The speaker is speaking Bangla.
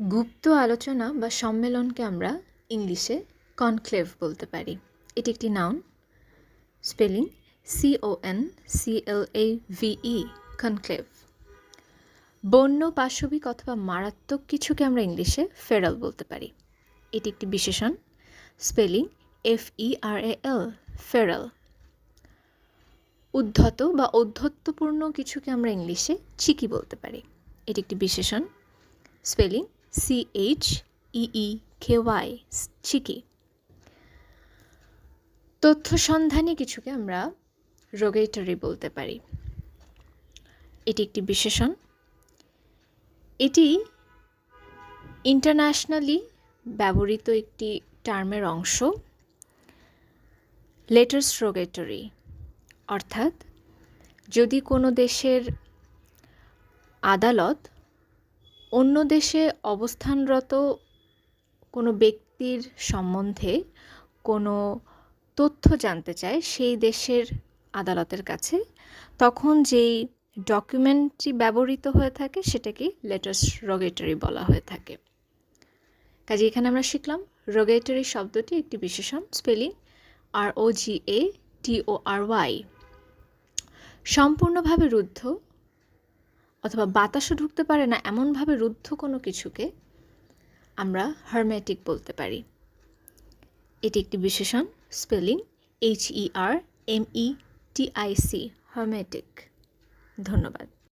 গুপ্ত আলোচনা বা সম্মেলনকে আমরা ইংলিশে কনক্লেভ বলতে পারি। এটি একটি noun spelling C O N C L A V E conclave বন্য, পাশবিক অথবা মারাত্মক কিছুকে আমরা ইংলিশে ফেরাল বলতে পারি। এটি একটি বিশেষণ spelling F E R A L feral উদ্ধত বা ঔদ্ধত্যপূর্ণ কিছুকে আমরা ইংলিশে চিকি বলতে পারি। এটি একটি বিশেষণ spelling C H E E K Y cheeky তথ্য সন্ধানী কিছুকে আমরা রোগেটরি বলতে পারি। এটি একটি বিশেষণ। এটি ইন্টারন্যাশনালি ব্যবহৃত একটি টার্মের অংশ। লেটার্স রোগেটরি, অর্থাৎ যদি কোনো দেশের আদালত অন্য দেশে অবস্থানরত কোনো ব্যক্তির সম্বন্ধে কোনো তথ্য জানতে চায় সেই দেশের আদালতের কাছে, তখন যেই ডকুমেন্টটি ব্যবহৃত হয়ে থাকে সেটাকে লেটার্স রোগেটরি বলা হয়ে থাকে। কাজে এখানে আমরা শিখলাম, রোগেটরি শব্দটি একটি বিশেষণ, স্পেলিং আর ও জি এ টি ও আর ওয়াই সম্পূর্ণভাবে রুদ্ধ অথবা বাতাসও ঢুকতে পারে না এমনভাবে রুদ্ধ কোনো কিছুকে আমরা হার্মেটিক বলতে পারি। এটি একটি বিশেষণ spelling H E R M E T I C hermetic ধন্যবাদ।